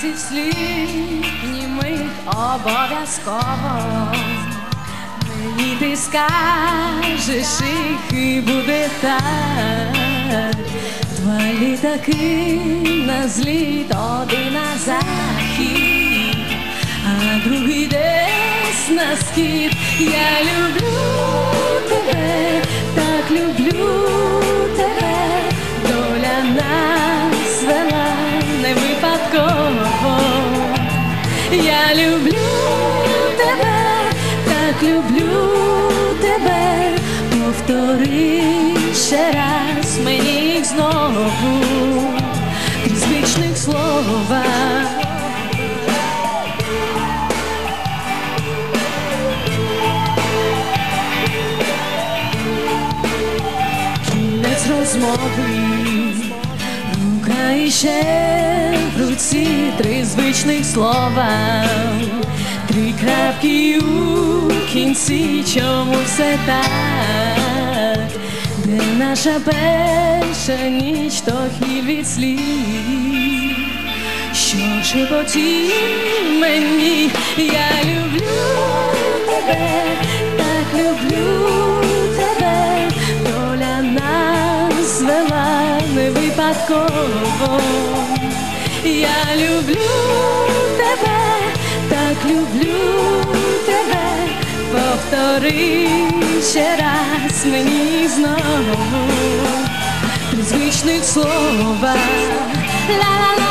тисяч слів, німих обов'язково. Мені ти скажеш, їх і буде так. Два літаки на зліт, один на захід, а другий десь на схід. Я люблю тебе, так люблю Люблю тебе, так люблю тебе, повтори ще раз мені знову. Три звичних слова. Кінець розмови, рука іще руці три звичних слова, три крапки у кінці, чому все так, де наша перша ніч, то хвиль від слів, що шепотів мені, я люблю тебе, так люблю тебе, доля нас звела не випадково. Я люблю тебе, так люблю тебе, повтори ще раз мені знову. При звичних слова. Ла-ла-ла-ла-ла-ла,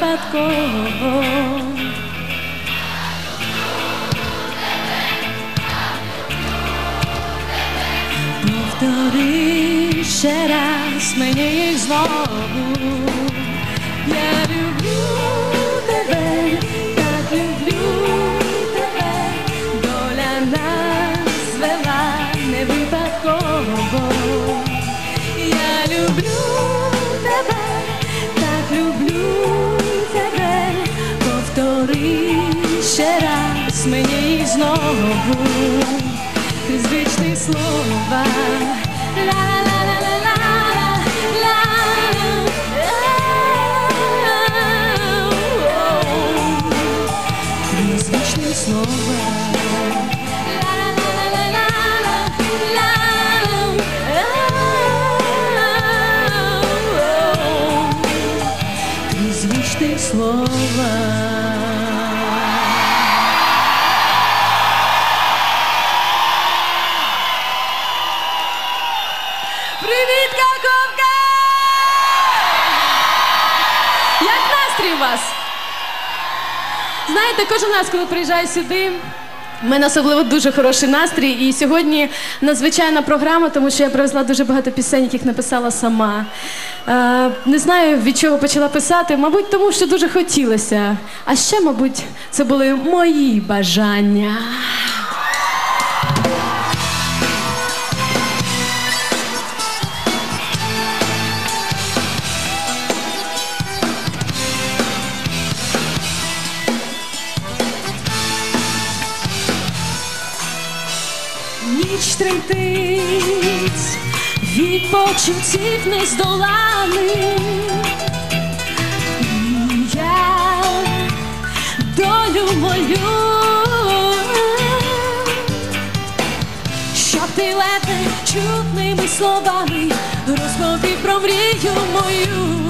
випадково. Повтори ще раз мені їх знову. Я люблю раз мені знову звичні слова. Три Знаєте, кожен раз, коли приїжджаю сюди, в мене особливо дуже хороший настрій. І сьогодні надзвичайна програма, тому що я привезла дуже багато пісень, яких написала сама. Е, не знаю, від чого почала писати. Мабуть, тому що дуже хотілося. А ще, мабуть, це були мої бажання. Тремтить від почуттів нездоланих. Я долю молю, щоб ти ледве чутними словами розповів про мрію мою.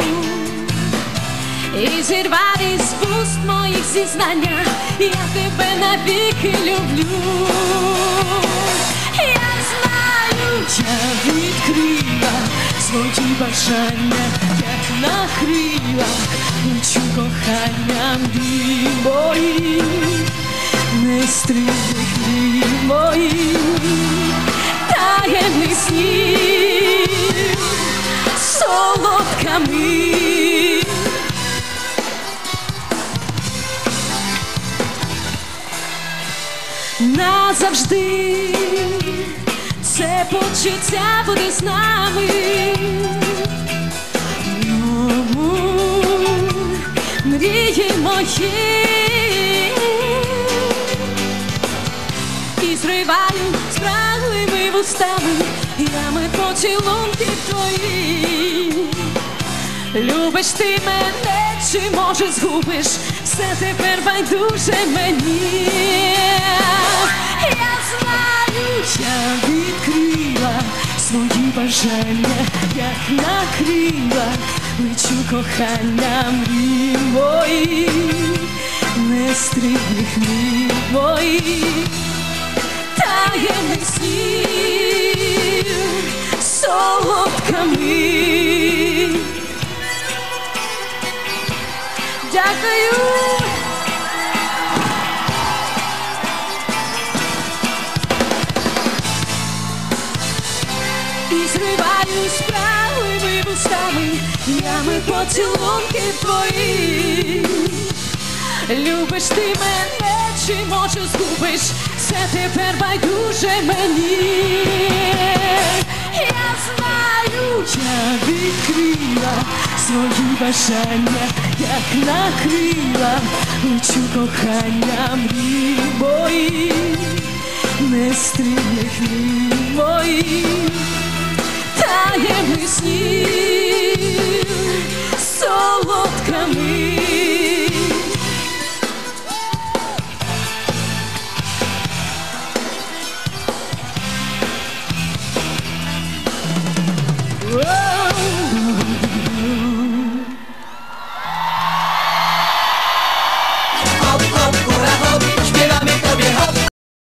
І зірвав із вуст моїх зізнання, я тебе навіки люблю обличчя відкрила свої бажання, як на крилах Лучу коханням дій мої, не стрільних дій мої, таємний снів, солодка мить. Назавжди це почуття буде з нами. Йому мрії мої. І зриваю спраглими вустами, ями поцілунки твої. Любиш ти мене, чи може згубиш, все тепер байдуже мені. Я знаю, я відкрила свої бажання, як на крилах лечу кохання мрій мої, нестрібних мрій моїх таємних солодками. Дякую. І зриваю справими вустами, ями поцілунки твої. Любиш ти мене, чи може згубиш, все тепер байдуже мені. Я знаю, я відкрила свої бажання, як на крилах лечу кохання мрій мої, нестримних мрій моїх, таємних снів солодками.